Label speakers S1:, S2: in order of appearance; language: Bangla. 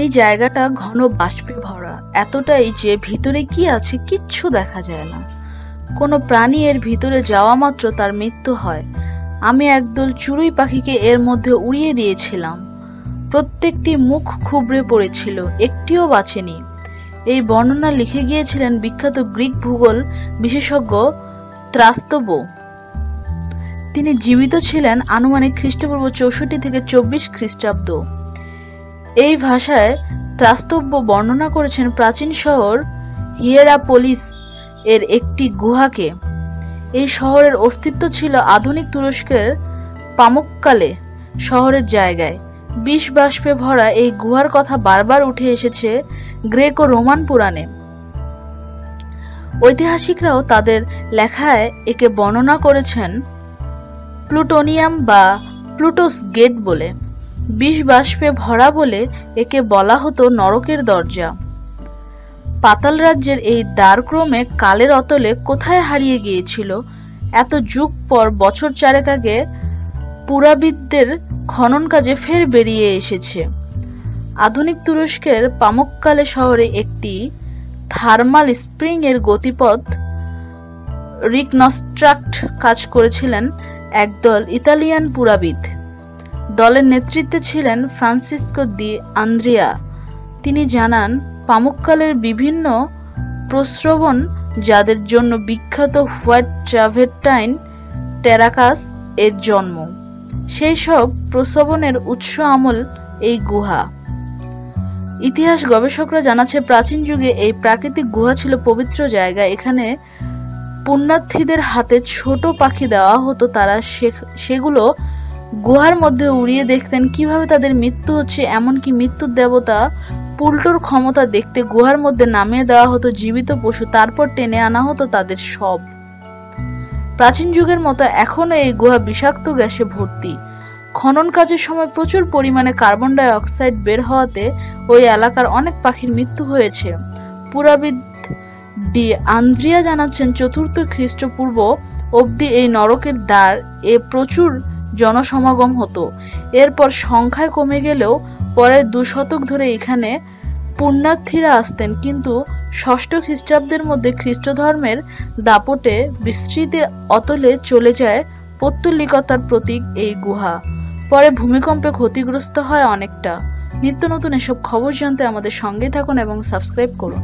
S1: এই জায়গাটা ঘন বাষ্পে ভরা এতটাই যে ভিতরে কি আছে কিচ্ছু দেখা যায় না। কোনো প্রাণী এর ভিতরে যাওয়া মাত্র তার মৃত্যু হয়। আমি একদল চড়ুই পাখিকে এর মধ্যে উড়িয়ে দিয়েছিলাম। প্রত্যেকটি মুখ খুবড়ে পড়েছিল, একটিও বাঁচেনি। এই বর্ণনা লিখে গিয়েছিলেন বিখ্যাত গ্রিক ভূগোল বিশেষজ্ঞ ত্রাস্তব তিনি জীবিত ছিলেন আনুমানিক খ্রিস্টপূর্ব চৌষট্টি থেকে চব্বিশ খ্রিস্টাব্দ। এই ভাষায় ত্রাস্তব্য বর্ণনা করেছেন প্রাচীন শহর হিয়েরাপোলিস এর একটি গুহাকে। এই শহরের অস্তিত্ব ছিল আধুনিক তুরস্কের পামুককালে শহরের জায়গায়। বিষ বাষ্পে ভরা এই গুহার কথা বারবার উঠে এসেছে গ্রেক ও রোমান পুরাণে। ঐতিহাসিকরাও তাদের লেখায় একে বর্ণনা করেছেন প্লুটোনিয়াম বা প্লুটোস গেট বলে। বিষ বাষ্পে ভরা বলে একে বলা হতো নরকের দরজা। পাতাল রাজ্যের এই দ্বারক্রমে কালের অতলে কোথায় হারিয়ে গিয়েছিল? এত যুগ পর বছর চারেক আগে পুরাবিদদের খনন কাজে ফের বেরিয়ে এসেছে। আধুনিক তুরস্কের পামুককালে শহরে একটি থার্মাল স্প্রিং এর গতিপথ রিকনস্ট্রাক্ট কাজ করেছিলেন একদল ইতালিয়ান পুরাবিদ। দলের নেতৃত্বে ছিলেন ফ্রান্সিসকো দি আন্দ্রিয়া। তিনি জানান, পামুককালের বিভিন্ন প্রশ্রবণ যাদের জন্য বিখ্যাত হোয়াইট ট্রাভেরটাইন টেরাকাস এর জন্ম। সেই সব প্রসবনের উৎস আমল এই গুহা। ইতিহাস গবেষকরা জানাচ্ছে, প্রাচীন যুগে এই প্রাকৃতিক গুহা ছিল পবিত্র জায়গা। এখানে পুণ্যার্থীদের হাতে ছোট পাখি দেওয়া হতো। তারা সেগুলো গুহার মধ্যে উড়িয়ে দেখতেন কীভাবে তাদের মৃত্যু হচ্ছে, এমনকি মৃত্যুর দেবতা পুল্টোর ক্ষমতা দেখতে গুহার মধ্যে নামিয়ে দেওয়া হতো জীবিত পশু, তারপর টেনে আনা হতো তাদের সব। প্রাচীন যুগের মতো এখনও এই গুহা বিষাক্ত গ্যাসে ভর্তি। খনন কাজের সময় প্রচুর পরিমাণে কার্বন ডাই অক্সাইড বের হওয়াতে ওই এলাকার অনেক পাখির মৃত্যু হয়েছে। পুরাবিদ ডি আন্দ্রিয়া জানাচ্ছেন, চতুর্থ খ্রিস্টপূর্ব অবধি এই নরকের দ্বার এ প্রচুর জনসমাগম হতো। এরপর সংখ্যায় কমে গেলেও পরে দু শতক ধরে এখানে পুণ্যার্থীরা আসতেন, কিন্তু ষষ্ঠ খ্রিস্টাব্দের মধ্যে খ্রিস্ট ধর্মের দাপটে বিস্তৃতির অতলে চলে যায় পত্তলিকতার প্রতীক এই গুহা। পরে ভূমিকম্পে ক্ষতিগ্রস্ত হয় অনেকটা। নিত্য নতুন এসব খবর জানতে আমাদের সঙ্গে থাকুন এবং সাবস্ক্রাইব করুন।